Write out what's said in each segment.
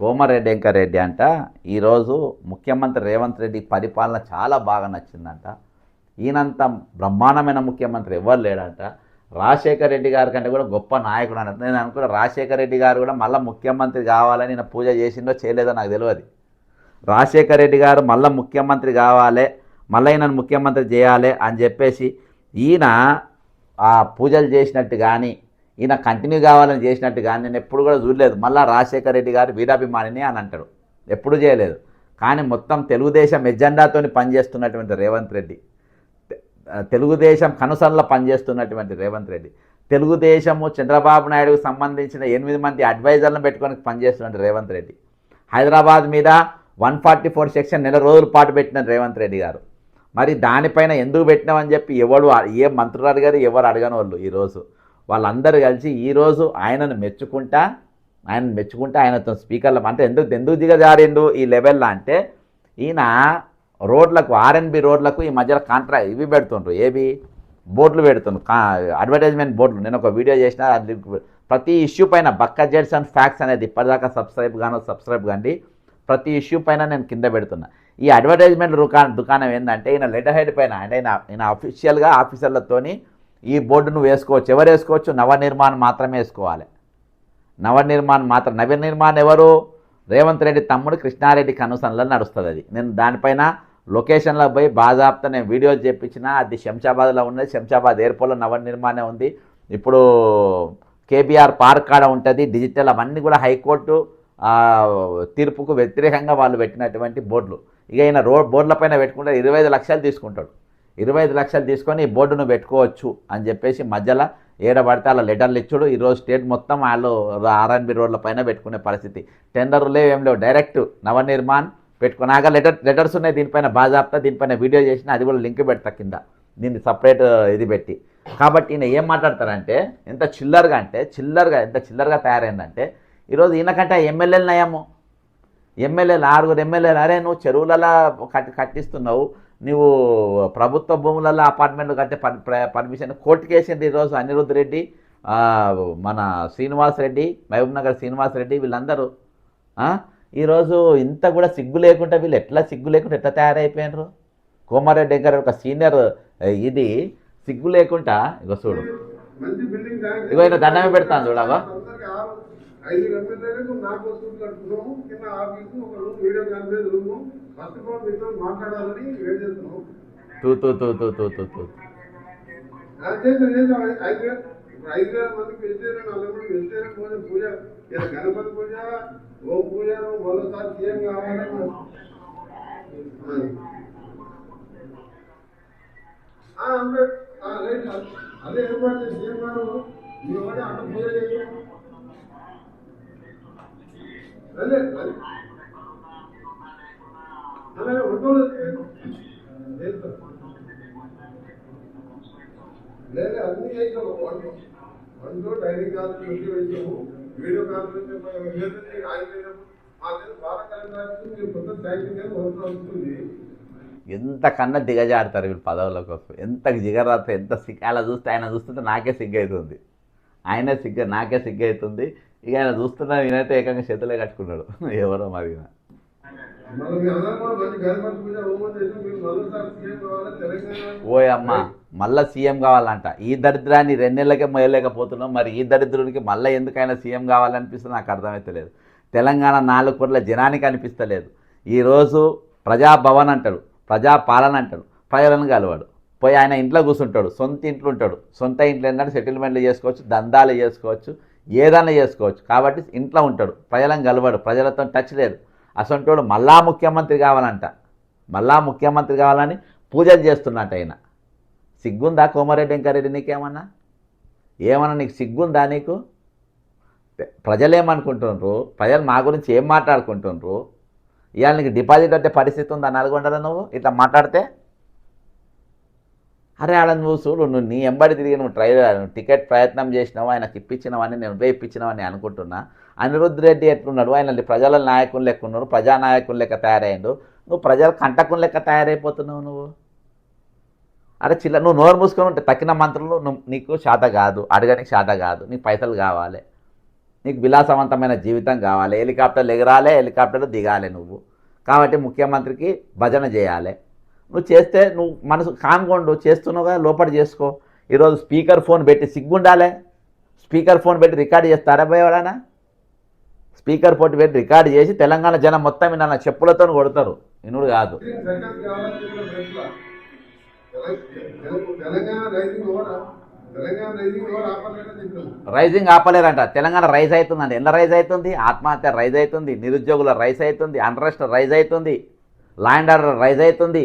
కోమరెడ్డి వెంకరెడ్డి అంట. ఈరోజు ముఖ్యమంత్రి రేవంత్ రెడ్డి పరిపాలన చాలా బాగా నచ్చిందంట. ఈయనంత బ్రహ్మాండమైన ముఖ్యమంత్రి ఎవరు లేడంట. రాజశేఖర రెడ్డి గారి కంటే కూడా గొప్ప నాయకుడు అన్నట్టు నేను అనుకున్నా రాజశేఖర రెడ్డి గారు కూడా మళ్ళీ ముఖ్యమంత్రి కావాలని నేను పూజ చేసిందో చేయలేదో నాకు తెలియదు. రాజశేఖర రెడ్డి గారు మళ్ళీ ముఖ్యమంత్రి కావాలి మళ్ళీ ఈయనను ముఖ్యమంత్రి చేయాలి అని చెప్పేసి ఈయన ఆ పూజలు చేసినట్టు కానీ ఈయన కంటిన్యూ కావాలని చేసినట్టుగా నేను ఎప్పుడు కూడా చూడలేదు. మళ్ళీ రాజశేఖర రెడ్డి గారు వీరాభిమానిని అని అంటాడు. ఎప్పుడు చేయలేదు. కానీ మొత్తం తెలుగుదేశం ఎజెండాతో పనిచేస్తున్నటువంటి రేవంత్ రెడ్డి తెలుగుదేశం కనుసనలో పనిచేస్తున్నటువంటి రేవంత్ రెడ్డి తెలుగుదేశము చంద్రబాబు నాయుడుకు సంబంధించిన ఎనిమిది మంది అడ్వైజర్లను పెట్టుకొని పనిచేస్తున్నట్టు రేవంత్ రెడ్డి హైదరాబాద్ మీద వన్ ఫార్టీ ఫోర్ సెక్షన్ నెల రోజుల పాటు పెట్టిన రేవంత్ రెడ్డి గారు. మరి దానిపైన ఎందుకు పెట్టినామని చెప్పి ఎవడు ఏ మంత్రులు అడిగారు ఎవరు అడగని వాళ్ళు ఈరోజు. వాళ్ళందరూ కలిసి ఈరోజు ఆయనను మెచ్చుకుంటా ఆయన మెచ్చుకుంటా ఆయనతో స్పీకర్లు అంటే ఎందుకు ఎందుకు దిగజారిండు ఈ లెవెల్లో అంటే ఈయన రోడ్లకు ఆర్ఎన్బి రోడ్లకు ఈ మధ్యలో కాంట్రా ఇవి పెడుతుండ్రు ఏవి? బోర్డులు పెడుతుండ్రు కా అడ్వర్టైజ్మెంట్ బోర్డులు నేను ఒక వీడియో చేసిన అది ప్రతి ఇష్యూ పైన బక్క జెడ్స్ అండ్ ఫ్యాక్స్ అనేది ఇప్పటిదాకా సబ్స్క్రైబ్ గాను సబ్స్క్రైబ్ కండి ప్రతి ఇష్యూ పైన నేను కింద పెడుతున్నా. ఈ అడ్వర్టైజ్మెంట్ దుకా దుకాణం ఏంటంటే ఈయన లెటర్ హెడ్ పైన అంటే ఈయన ఈయన అఫీషియల్గా ఆఫీసర్లతోని ఈ బోర్డును వేసుకోవచ్చు. ఎవరు వేసుకోవచ్చు? నవనిర్మాణం మాత్రమే వేసుకోవాలి. నవనిర్మాణం మాత్రం నవనిర్మాణం ఎవరు? రేవంత్ రెడ్డి తమ్ముడు కృష్ణారెడ్డి కనుసనలో నడుస్తుంది అది. నేను దానిపైన లొకేషన్లో పోయి బాజాప్తా నేను వీడియో చేయించిన అది శంషాబాద్లో ఉన్నది. శంషాబాద్ ఎయిర్పోర్ట్లో నవనిర్మాణం ఉంది. ఇప్పుడు కేబీఆర్ పార్క్ కాడ ఉంటుంది. డిజిటల్ అవన్నీ కూడా హైకోర్టు తీర్పుకు వ్యతిరేకంగా వాళ్ళు పెట్టినటువంటి బోర్డులు. ఇక ఈయన రోడ్ బోర్డులపైన పెట్టుకుంటే ఇరవై ఐదు లక్షలు తీసుకుంటాడు. ఇరవై ఐదు లక్షలు తీసుకొని ఈ బోర్డును పెట్టుకోవచ్చు అని చెప్పేసి మధ్యలో ఏడబడితే అలా లెటర్లు ఇచ్చుడు. ఈరోజు స్టేట్ మొత్తం వాళ్ళు ఆర్ఎన్బి రోడ్ల పైన పెట్టుకునే పరిస్థితి. టెండర్లు లేవు ఏం లేవు. డైరెక్ట్ నవనిర్మాణ్ పెట్టుకున్నాక లెటర్ లెటర్స్ ఉన్నాయి. దీనిపైన బాజాప్తా దీనిపైన వీడియో చేసిన అది కూడా లింక్ పెడతా కింద. దీన్ని సపరేట్ ఇది పెట్టి. కాబట్టి ఈయన ఏం మాట్లాడతారంటే ఎంత చిల్లరగా అంటే చిల్లరగా ఎంత చిల్లరగా తయారైందంటే ఈరోజు ఈయనకంటే ఎమ్మెల్యేలు నయము. ఎమ్మెల్యేలు ఆరుగురు ఎమ్మెల్యేలు అరే నువ్వు చెరువులలో కట్టి కట్టిస్తున్నావు. నువ్వు ప్రభుత్వ భూములలో అపార్ట్మెంట్లు కట్టే పర్ ప్ర- పర్మిషన్ కోర్టుకు వేసింది ఈరోజు అనిరుద్ధ్ రెడ్డి మన శ్రీనివాస్ రెడ్డి మహబూబ్ నగర్ శ్రీనివాస్ రెడ్డి వీళ్ళందరూ. ఈరోజు ఇంత కూడా సిగ్గు లేకుండా వీళ్ళు ఎట్లా సిగ్గు లేకుండా ఎట్లా తయారైపోయినారు? కోమారెడ్డి గారు ఒక సీనియర్ ఇది సిగ్గు లేకుండా ఇగో చూడు. ఇగో దండమే పెడతాను చూడవా ఐదు ఎమ్మెల్యేలకు నాకు వస్తుంది కట్టుకున్నాము కింద ఆఫీసు ఒక room video conference room. First of all మీతో మాట్లాడాలని వెయిట్ చేస్తున్నాం ఐదు వేల మందికి వెజిటేరియన్ అందరూ వెజిటేరియన్ భోజనం పూజ. ఇలా గణపతి పూజ ఓం పూజ మరోసారి సీఎం కావాలని. అదే ఏర్పాటు చేసి సీఎం గారు మీ వాడి అక్కడ పూజ చేయండి అదే అదే. అలాగే ఉంటుంది లేదు. అన్ని చేసాము వన్ వన్ డైనింగ్ కాన్ఫరెన్స్ వేసాము. వీడియో కాన్ఫరెన్స్ ఆయన మా దగ్గర బాగా కొత్త శాంక్షన్ వస్తుంది. ఎంతకన్నా దిగజారుతారు వీళ్ళు పదవుల కోసం ఎంత జిగరాత ఎంత సిగ్గు. అలా చూస్తే ఆయన చూస్తుంటే నాకే సిగ్గు అవుతుంది ఆయనే సిగ్గు నాకే సిగ్గు అవుతుంది ఇక ఆయన చూస్తున్నా నేనైతే ఏకంగా చేతులే కట్టుకున్నాడు. ఎవరో మరి ఈయన. మళ్ళీ సీఎం ఓయ్ అమ్మ మళ్ళా సీఎం కావాలంట. ఈ దరిద్రాన్ని రెండేళ్ళకే మొయ్యలేకపోతున్నాం. మరి ఈ దరిద్రునికి మళ్ళీ ఎందుకైనా సీఎం కావాలనిపిస్తుంది నాకు అర్థమైతలేదు తెలంగాణ నాలుగు కోట్ల జనానికి అనిపిస్తలేదు ఈరోజు ప్రజాభవన్ అంటాడు ప్రజాపాలన అంటాడు ప్రజలను కలవాడు. పోయి ఆయన ఇంట్లో కూర్చుంటాడు సొంత ఇంట్లో ఉంటాడు. సొంత ఇంట్లో ఏంటంటే సెటిల్మెంట్లు చేసుకోవచ్చు దందాలు చేసుకోవచ్చు. ఏదైనా చేసుకోవచ్చు. కాబట్టి ఇంట్లో ఉంటాడు. ప్రజలను కలవాడు. ప్రజలతో టచ్ లేదు. అసంటోడు మళ్ళా ముఖ్యమంత్రి కావాలంట. మళ్ళా ముఖ్యమంత్రి కావాలని పూజలు చేస్తున్నట్టు ఆయన. సిగ్గుందా కోమారెడ్డి వెంకారెడ్డి నీకేమన్నా? ఏమన్నా నీకు సిగ్గుందా నీకు? ప్రజలేమనుకుంటుండ్రు? ప్రజలు మా గురించి ఏం మాట్లాడుకుంటుండ్రు? ఇవాళ నీకు డిపాజిట్ అంటే పరిస్థితి ఉందా నల్గొండలో నువ్వు? ఇట్లా మాట్లాడితే అరే ఆడ చూసుడు నువ్వు నీ ఎంబడి తిరిగి నువ్వు ట్రై టికెట్ ప్రయత్నం చేసినావు ఆయనకి ఇప్పించినవని నేను నువ్వే ఇప్పించినవని అనుకుంటున్నా. అనిరుద్ధ్ రెడ్డి ఎట్లున్నాడు? ఆయన ప్రజల నాయకులు లెక్క ఉన్నాడు ప్రజానాయకులు లెక్క తయారైండు. నువ్వు ప్రజల కంటకులు లెక్క తయారైపోతున్నావు నువ్వు. అరే చిల్ల నువ్వు నోరు మూసుకొని ఉంటే తక్కిన మంత్రులు నీకు శాత కాదు అడగడానికి శాత కాదు నీకు పైసలు కావాలి. నీకు విలాసవంతమైన జీవితం కావాలి హెలికాప్టర్లు ఎగరాలే హెలికాప్టర్లు దిగాలి నువ్వు. కాబట్టి ముఖ్యమంత్రికి భజన చేయాలి. నువ్వు చేస్తే నువ్వు మనసు కామ్గొండు కదా లోపల చేసుకో. ఈరోజు స్పీకర్ ఫోన్ పెట్టి సిగ్గుండాలే? స్పీకర్ ఫోన్ పెట్టి రికార్డ్ చేస్తారా ఎవరైనా? స్పీకర్ పోటీ పెట్టి రికార్డ్ చేసి తెలంగాణ జనం మొత్తం నన్న చెప్పులతో కొడతారు. ఇనుడు కాదు. రైజింగ్ ఆపలేరంట. తెలంగాణ రైజ్ అవుతుందండి ఎన్న రైజ్ అవుతుంది? ఆత్మహత్య రైజ్ అవుతుంది. నిరుద్యోగుల రైజ్ అవుతుంది. అన్రెస్ట్ రైజ్ అవుతుంది. ల్యాండ్ ఆర్డర్ రైజ్ అవుతుంది.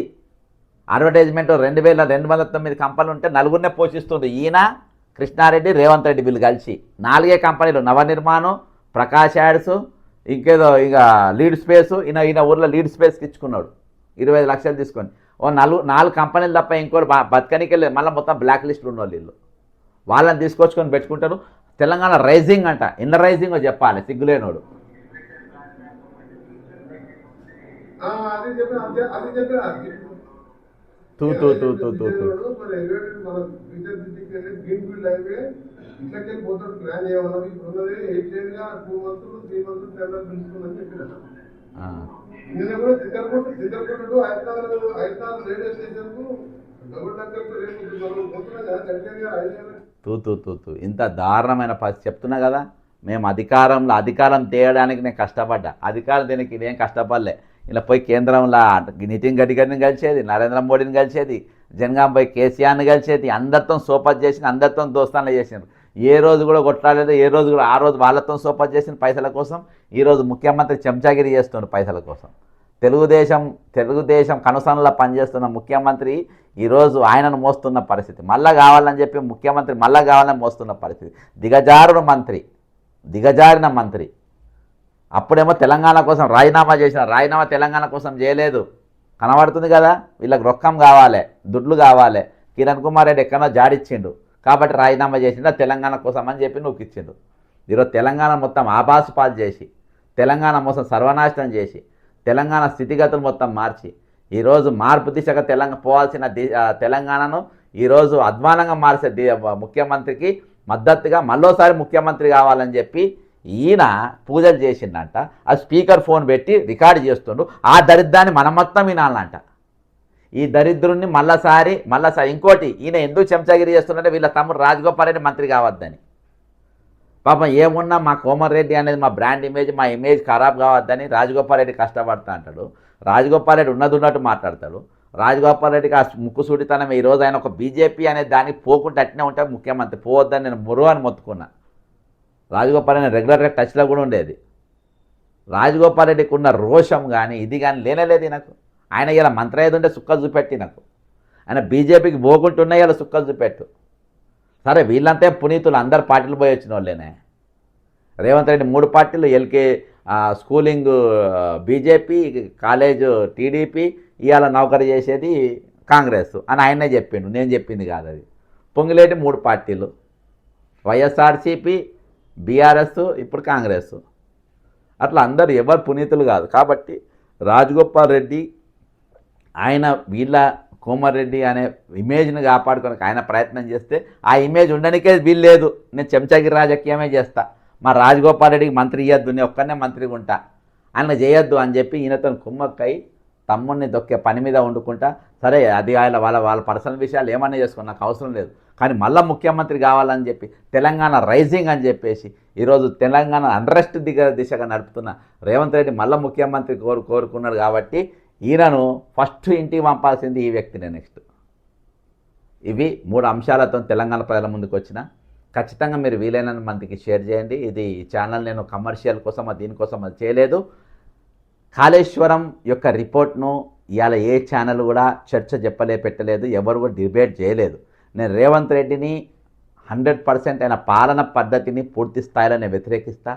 అడ్వర్టైజ్మెంట్ రెండు వేల రెండు వందల తొమ్మిది కంపెనీలు ఉంటే నలుగురినే పోషిస్తుంది ఈయన కృష్ణారెడ్డి రేవంత్ రెడ్డి వీళ్ళు కలిసి. నాలుగే కంపెనీలు నవనిర్మాణం ప్రకాష్ యాడ్స్ ఇంకేదో ఇక లీడ్ స్పేస్ ఈయన ఈయన ఊర్లో లీడ్ స్పేస్కి ఇచ్చుకున్నాడు. ఇరవై ఐదు లక్షలు తీసుకొని. ఓ నలుగు నాలుగు కంపెనీలు తప్ప ఇంకోటి బతకనికి వెళ్ళి మళ్ళీ మొత్తం బ్లాక్ లిస్టులు ఉన్న వీళ్ళు. వాళ్ళని తీసుకొచ్చుకొని పెట్టుకుంటారు. తెలంగాణ రైజింగ్ అంట. ఎన్న రైజింగ్ చెప్పాలి సిగ్గులేనోడు. అది చెప్పిన అది చెప్పిన. తూ తూ తూ తూ ఇంత దారుణమైన పరిస్థితి చెప్తున్నా కదా. మేము అధికారంలో అధికారం తేయడానికి నేను కష్టపడ్డా. అధికారం దీనికి నేను కష్టపడలే. ఇలా పోయి కేంద్రంలో నితిన్ గడ్కరీని కలిసేది నరేంద్ర మోడీని కలిసేది జనగాం పోయి కేసీఆర్ని కలిసేది అందరితో సోపత్ చేసిన అందరితో దోస్తాన్లు చేసినారు. ఏ రోజు కూడా కొట్లాడలేదు ఏ రోజు కూడా ఆ రోజు వాళ్ళతో సోపత్ చేసిన పైసల కోసం ఈరోజు ముఖ్యమంత్రి చెంచాగిరి చేస్తుండు పైసల కోసం. తెలుగుదేశం తెలుగుదేశం కనుసనలో పనిచేస్తున్న ముఖ్యమంత్రి ఈరోజు ఆయనను మోస్తున్న పరిస్థితి. మళ్ళా కావాలని చెప్పి ముఖ్యమంత్రి మళ్ళా కావాలని మోస్తున్న పరిస్థితి. దిగజారుడు మంత్రి దిగజారిన మంత్రి. అప్పుడేమో తెలంగాణ కోసం రాజీనామా చేసిన రాజీనామా తెలంగాణ కోసం చేయలేదు. కనబడుతుంది కదా వీళ్ళకి రొక్కం కావాలి దుడ్లు కావాలి. కిరణ్ కుమార్ రెడ్డి ఎక్కడో జాడిచ్చిండు. కాబట్టి రాజీనామా చేసిండు తెలంగాణ కోసం అని చెప్పి నువ్వు ఇచ్చిండు. ఈరోజు తెలంగాణ మొత్తం ఆపాసుపాలు చేసి తెలంగాణ మొత్తం సర్వనాశనం చేసి తెలంగాణ స్థితిగతులు మొత్తం మార్చి ఈరోజు మార్పు దిశగా తెలంగాణ పోవాల్సిన తెలంగాణను ఈరోజు అధ్వానంగా మార్చే ముఖ్యమంత్రికి మద్దతుగా మళ్ళోసారి ముఖ్యమంత్రి కావాలని చెప్పి ఈయన పూజలు చేసిండంట ఆ స్పీకర్ ఫోన్ పెట్టి రికార్డు చేస్తుండు ఆ దరిద్రాన్ని మనం మొత్తం వినాలంట. ఈ దరిద్రుణ్ణి మళ్ళసారి మళ్ళసారి ఇంకోటి ఈయన ఎందుకు చెంచాగిరి చేస్తుందంటే వీళ్ళ తమ్ముడు రాజగోపాల్ రెడ్డి మంత్రి కావద్దని. పాపం ఏమున్నా మా కోమర్ రెడ్డి అనేది మా బ్రాండ్ ఇమేజ్ మా ఇమేజ్ ఖరాబ్ కావద్దని రాజగోపాల్ రెడ్డి కష్టపడతా అంటాడు. రాజగోపాల్ రెడ్డి ఉన్నది ఉన్నట్టు మాట్లాడతాడు. రాజగోపాల్ రెడ్డికి ఆ ముక్కుసూడితనం ఈ రోజు ఆయన ఒక బీజేపీ అనే దానికి పోకుండా అట్నే ఉంటే ముఖ్యమంత్రి పోవద్దని నేను మురువు అని మొత్తుకున్నా. రాజగోపాల్ రెడ్డి రెగ్యులర్గా టచ్లో కూడా ఉండేది. రాజగోపాల్ రెడ్డికి ఉన్న రోషం కానీ ఇది కానీ లేనలేదు నాకు ఆయన ఇలా మంత్రి ఏది ఉంటే సుక్కలు చూపెట్టి నాకు ఆయన బీజేపీకి పోకుంటున్నా ఇలా సుక్కలు చూపెట్టు. సరే వీళ్ళంతే పునీతులు? అందరు పార్టీలు పోయి వచ్చిన వాళ్ళేనే. రేవంత్ రెడ్డి మూడు పార్టీలు ఎల్కే స్కూలింగ్ బీజేపీ కాలేజ్ టీడీపీ ఇవాళ నౌకరీ చేసేది కాంగ్రెస్ అని ఆయనే చెప్పిండు. నేను చెప్పింది కాదు అది. పొంగిలేటి మూడు పార్టీలు. వైఎస్ఆర్సీపీ బీఆర్ఎస్ ఇప్పుడు కాంగ్రెస్. అట్లా అందరు ఎవరు పునీతులు కాదు. కాబట్టి రాజగోపాల్ రెడ్డి ఆయన వీళ్ళ కోమారెడ్డి అనే ఇమేజ్ని కాపాడుకోవడానికి ఆయన ప్రయత్నం చేస్తే ఆ ఇమేజ్ ఉండడానికే వీల్లేదు నేను చెంచాగిరి రాజకీయమే చేస్తా. మా రాజగోపాల్ రెడ్డికి మంత్రి ఇవ్వద్దు నేను ఒక్కనే మంత్రిగా ఉంటా. ఆయన చేయొద్దు అని చెప్పి ఈయనతో కుమ్మక్కై తమ్ముడిని దొక్కే పని మీద వండుకుంటా సరే అది ఆయన వాళ్ళ వాళ్ళ పర్సనల్ విషయాలు ఏమన్నా చేసుకో నాకు అవసరం లేదు. కానీ మళ్ళీ ముఖ్యమంత్రి కావాలని చెప్పి తెలంగాణ రైజింగ్ అని చెప్పేసి ఈరోజు తెలంగాణ అండ్రెస్ట్ దిగ దిశగా నడుపుతున్న రేవంత్ రెడ్డి మళ్ళీ ముఖ్యమంత్రి కోరు కోరుకున్నాడు కాబట్టి ఈయనను ఫస్ట్ ఇంటికి పంపాల్సింది ఈ వ్యక్తినే నెక్స్ట్. ఇవి మూడు అంశాలతో తెలంగాణ ప్రజల ముందుకు వచ్చిన. ఖచ్చితంగా మీరు వీలైనంత మందికి షేర్ చేయండి. ఇది ఈ ఛానల్ నేను కమర్షియల్ కోసం దీనికోసం అది చేయలేదు. కాళేశ్వరం యొక్క రిపోర్ట్ను ఇవాళ ఏ ఛానల్ కూడా చర్చ చెప్పలే పెట్టలేదు ఎవరు కూడా డిబేట్ చేయలేదు నేను రేవంత్ రెడ్డిని హండ్రెడ్ పర్సెంట్ ఆయన పాలన పద్ధతిని పూర్తి స్థాయిలో నేను వ్యతిరేకిస్తా.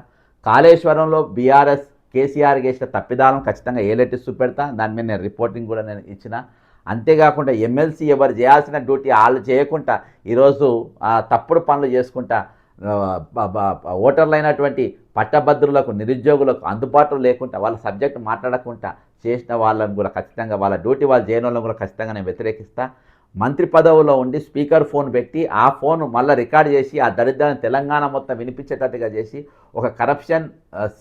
కాళేశ్వరంలో బీఆర్ఎస్ కేసీఆర్ చేసిన తప్పిదాలను ఖచ్చితంగా ఏ చూపెడతా దాని మీద నేను రిపోర్టింగ్ కూడా నేను ఇచ్చిన. అంతేకాకుండా ఎమ్మెల్సీ ఎవరు చేయాల్సిన డ్యూటీ వాళ్ళు చేయకుండా ఈరోజు తప్పుడు పనులు చేసుకుంటా ఓటర్లైనటువంటి ఓటర్లు అయినటువంటి పట్టభద్రులకు నిరుద్యోగులకు అందుబాటులో లేకుండా వాళ్ళ సబ్జెక్ట్ మాట్లాడకుండా చేసిన వాళ్ళని కూడా ఖచ్చితంగా వాళ్ళ డ్యూటీ వాళ్ళు చేయని వాళ్ళని కూడా ఖచ్చితంగా నేను వ్యతిరేకిస్తా. మంత్రి పదవిలో ఉండి స్పీకర్ ఫోన్ పెట్టి ఆ ఫోన్ మళ్ళీ రికార్డ్ చేసి ఆ దరిద్రాన్ని తెలంగాణ మొత్తం వినిపించేటట్టుగా చేసి ఒక కరప్షన్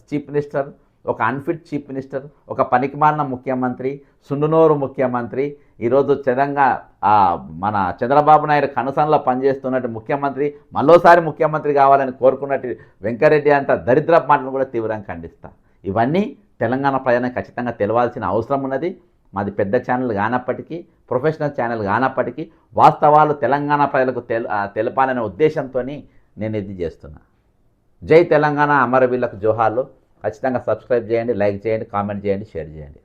చీఫ్ మినిస్టర్ ఒక అన్ఫిట్ చీఫ్ మినిస్టర్ ఒక పనికిమాలిన ముఖ్యమంత్రి సుండునోరు ముఖ్యమంత్రి ఈరోజు చదంగా మన చంద్రబాబు నాయుడు కనుసనలో పనిచేస్తున్నట్టు ముఖ్యమంత్రి మరోసారి ముఖ్యమంత్రి కావాలని కోరుకున్నట్టు వెంకరెడ్డి అంత దరిద్ర మాటను కూడా తీవ్రంగా ఖండిస్తా. ఇవన్నీ తెలంగాణ ప్రజలకు ఖచ్చితంగా తెలవాల్సిన అవసరం ఉన్నది. మాది పెద్ద ఛానల్ కానప్పటికీ ప్రొఫెషనల్ ఛానల్ కానప్పటికీ వాస్తవాలు తెలంగాణ ప్రజలకు తెల తెలపాలనే ఉద్దేశంతో నేను ఇది చేస్తున్నా. జై తెలంగాణ అమరవీళ్ళకు జోహార్లు. ఖచ్చితంగా సబ్స్క్రైబ్ చేయండి లైక్ చేయండి కామెంట్ చేయండి షేర్ చేయండి.